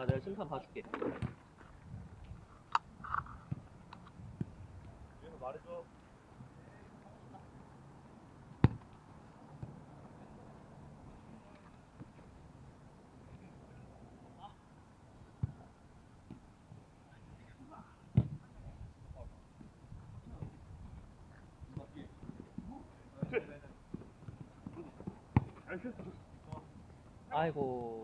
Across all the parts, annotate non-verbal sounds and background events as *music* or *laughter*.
아 내가 심판 봐줄게. 말해줘. 아이고.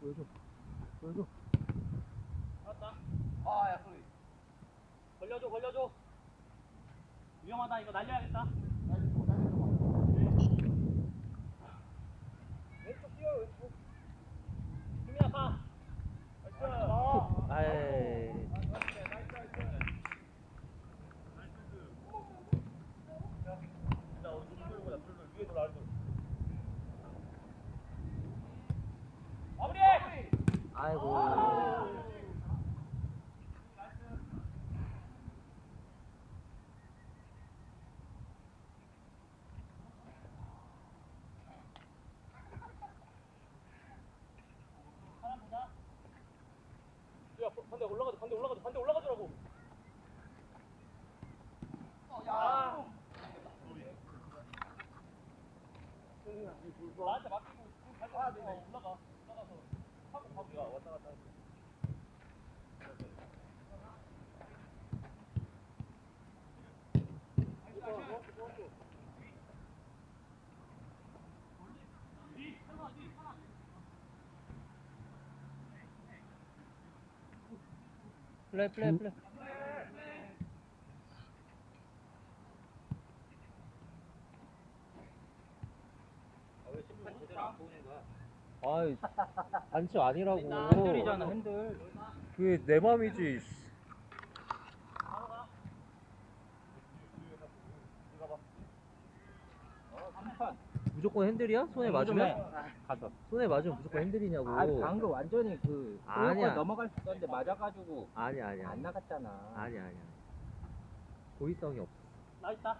보여줘. 보여줘. 아야 소리. 걸려줘, 걸려줘. 위험하다. 이거 날려야겠다. 왼쪽 뛰어 왼쪽. 수민아 가. 나이스. 아이. 나 어디 좀 보자. 둘둘 위에 돌아 아래 돌. 마무리. 아이고. 야 반대 반대 올라가자 반대 올라가자라고. 아. 나한테 맡기고 어, 올라가 올라가서 하고 하고 야 왔다 갔다. 할게. 플레이, 플레이, 플레이. 아이 반칙 아니라고 핸들이잖아, 핸들. 그게 내 맘이지 씨. 무조건 핸들이야? 손에 맞으면? 가서. 손에 맞으면 무조건 핸들이냐고 아 방금 완전히 그 아니야. 넘어갈 수 있었는데 맞아가지고 아니야 아니야 안 나갔잖아. 아니야 아니야 고의성이 없어 나 있다.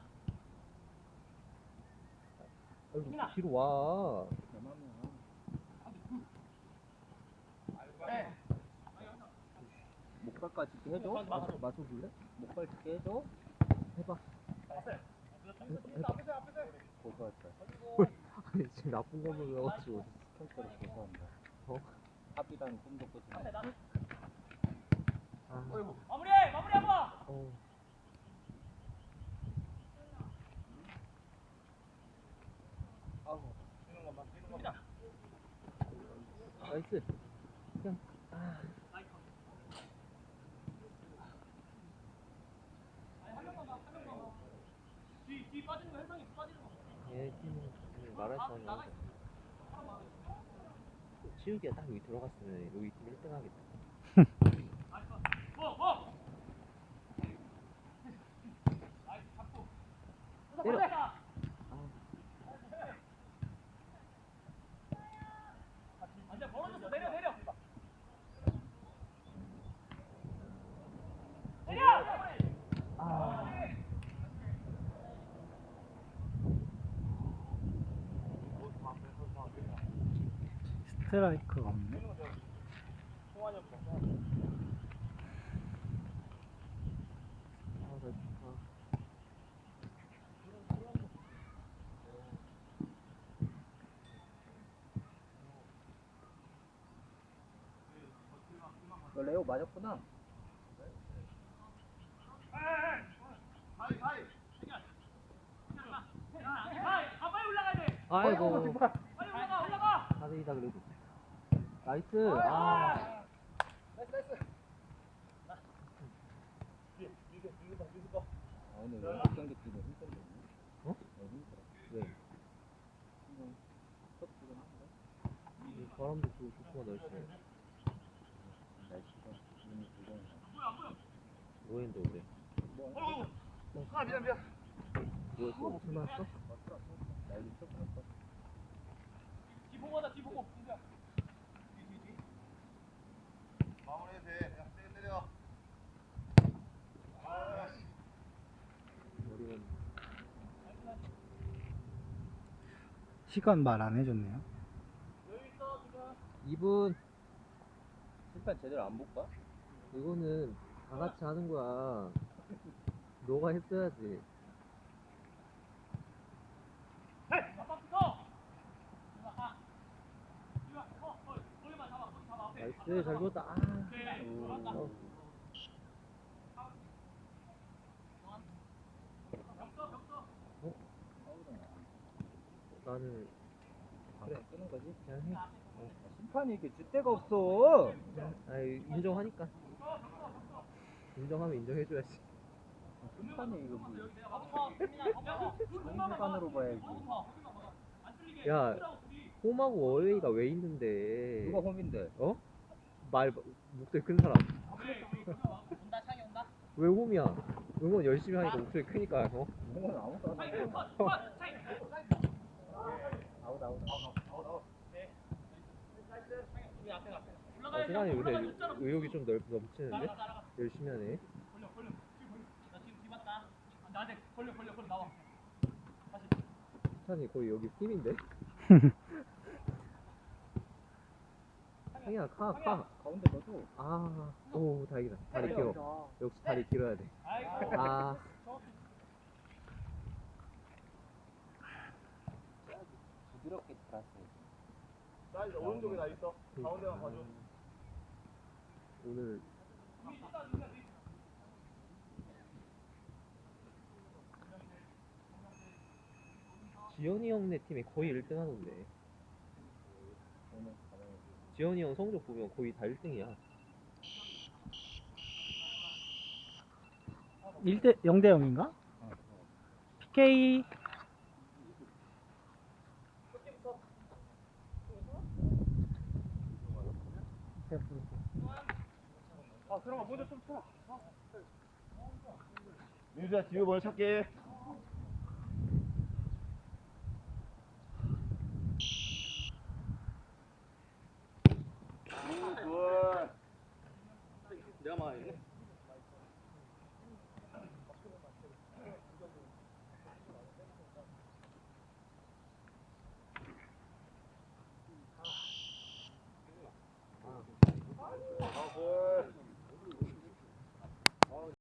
아이고 뒤로 와 내 맘이야. 목발까지 해줘. 맞아, 맞춰볼래? 목발 이렇게 해줘. 해봐 고소할까. 아니 지금 나쁜 거 보여가지고 스캔스를 고소한다. 어? 합의단 꿈도 꾸지 마. 아, 마무리, 마무리 한번. 어. 아우. 뛰는 것만 뛰는 것만. 나이스 그냥 아 뒤, 뒤 빠지는 거 현상이 빠지는 거. 얘 팀은 말할 수 없는 치우기가 딱 여기 들어갔으면 여기 팀 1등 하겠다 뭐, 뭐. 때려. 때려. 완전 벌어졌어. 내려, 내려. 내려. 아 스트라이크가 없네. 너 레오 맞았구나. 아. 아이고 가. 4대2다 그래도 나이스 아 뒤에 뒤에 뒤에 봐 뒤에 봐. 아 오늘 왼쪽 경기 뛰고 힘들네. 어? 어 힘들어. 왜? 지금 첫 지금 한데 이 바람도 좋고 좋고 날씨 날씨가 눈이 부정해. 뭐했는데 올해 어, 아 미안 미안. 뭐였어? 술 마셨어? 날이 조금 었어 뒤 보고 하자, 뒤 보고. 마무리해도 돼. 그냥 세게 때려. 아씨. 머리는 시간 말 안 해줬네요. 2분 심판 제대로 안 볼까? 이거는 다 같이 하는 거야. 너가 했어야지. 나이스 잘 줬다. 아. 어. 어? 나는 그래 끄는 거지. 그냥 해. 심판이 이렇게 줏대가 없어. 아 인정하니까. 인정하면 인정해줘야지. 심판이 이거 뭐 공간으로 봐야지. 야 홈하고 어웨이가 왜 있는데? 누가 홈인데? 어? 말 목소리 큰 사람. 온다 창이 온다 왜 홈이야? 응원 열심히 하니까 목소리 크니까 어? 공은 아무도 안 해. 아웃 아웃. 아, 승환이 요새 의욕이 좀 넓, 넘치는데? 열심히 하네. 걸려 걸려 나 지금 뒤봤다 나한테 걸려 걸려 걸려 나와 승환이 거의 여기 팀인데? *laughs* 상이야 카 카. 가운데 넣어도. 아, 오 다행이다. 다리 길어. 역시 다리 길어야 돼. 아이고 아, 부드럽게 들었어. 사이드 오른쪽에 나 있어. 가운데만 봐줘. 오늘 지현이 형네 팀이 거의 1등 하던데. 지현이 형 성적 보면 거의 다 1등이야. 1대 0대 0인가? 어, 어. PK 민수야 뒤에 뭘 찾게.